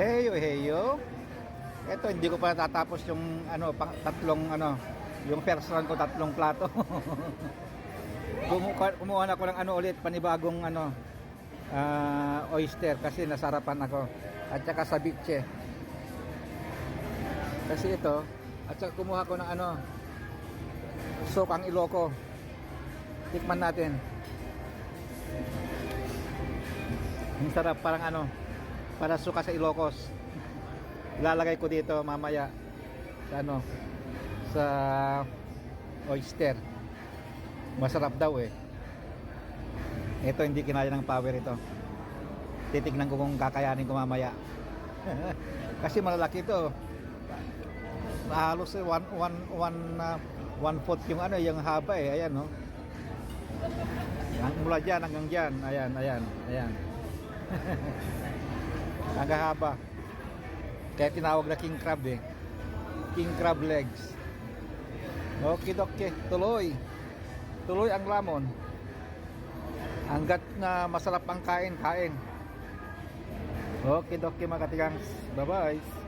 Heyo, heyo. Ito, hindi ko pa natatapos yung ano, pang, tatlong ano, yung first round ko tatlong plato. kumuha, kumuha na ko ng ano ulit, panibagong ano, ah, oyster kasi nasarapan ako. At saka ceviche. Kasi ito, at saka kumuha ko ng ano, sokang iloko. Tikman natin. Ang sarap parang ano, para suka sa Ilocos. Ilalagay ko dito mamaya sa ano, sa oyster. Masarap daw eh. Ito hindi kinaya ng power ito. Titignan ko kung kakayanin ko mamaya. Kasi malalaki ito. Halos eh, one, one, one, uh, one foot yung ano, yung haba eh. Ayan no. Mula dyan hanggang dyan. Ayan, ayan, ayan. Hanggang haba. Kaya tinawag na king crab eh. King crab legs. Okay, okay. Tuloy. Tuloy ang lamon. Hanggat na masarap ang kain, kain. Okay, okay mga katigangs. Bye-bye.